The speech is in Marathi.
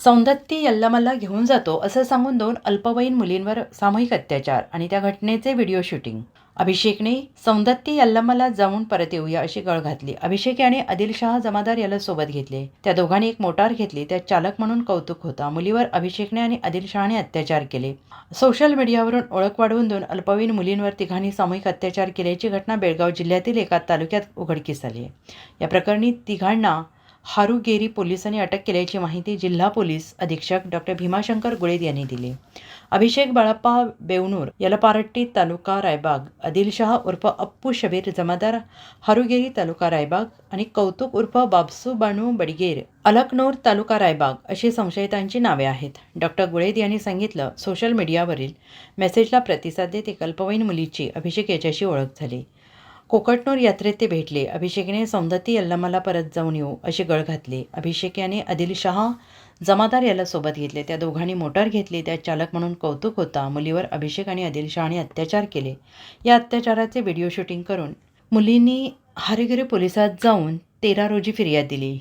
सौंदत्ती यल्लमल्ला घेऊन जातो असं सांगून दोन अल्पवयीन मुलींवर सामूहिक अत्याचार आणि त्या घटनेचे व्हिडिओ शूटिंग. अभिषेकने सौंदत्ती यल्लमला जाऊन परत येऊया अशी गळ घातली. अभिषेक याने आदिलशाह जमादार याला सोबत घेतले. त्या दोघांनी एक मोटार घेतली. त्यात चालक म्हणून कौतुक होता. मुलीवर अभिषेकने आणि आदिलशहाने अत्याचार केले. सोशल मीडियावरून ओळख वाढवून दोन अल्पवयीन मुलींवर तिघांनी सामूहिक अत्याचार केल्याची घटना बेळगाव जिल्ह्यातील एका तालुक्यात उघडकीस आली या प्रकरणी तिघांना हारुगेरी पोलिसांनी अटक केल्याची माहिती जिल्हा पोलीस अधीक्षक डॉक्टर भीमाशंकर गुळेद यांनी दिली. अभिषेक बाळप्पा बेवनूर यलपारट्टी तालुका रायबाग आदिलशाह उर्फ अप्पू शबीर जमादार हारुगेरी तालुका रायबाग आणि कौतुक उर्फ बाबसू बानू बडगेर अलकनूर तालुका रायबाग अशी संशयितांची नावे आहेत. डॉक्टर गुळेद यांनी सांगितलं सोशल मीडियावरील मेसेजला प्रतिसाद देत कल्पवयीन मुलीची अभिषेक याच्याशी ओळख झाली. कोकटनूर यात्रेत ते भेटले. अभिषेकने सौंदती यल्लमाला परत जाऊन येऊ अशी गळ घातली. अभिषेक याने आदिलशहा जमादार याला सोबत घेतले. त्या दोघांनी मोटार घेतली. त्या चालक म्हणून कौतुक होता. मुलीवर अभिषेक आणि आदिलशहाने अत्याचार केले. या अत्याचाराचे व्हिडिओ शूटिंग करून मुलींनी हरिगिरी पोलिसात जाऊन तेरा रोजी फिर्याद दिली.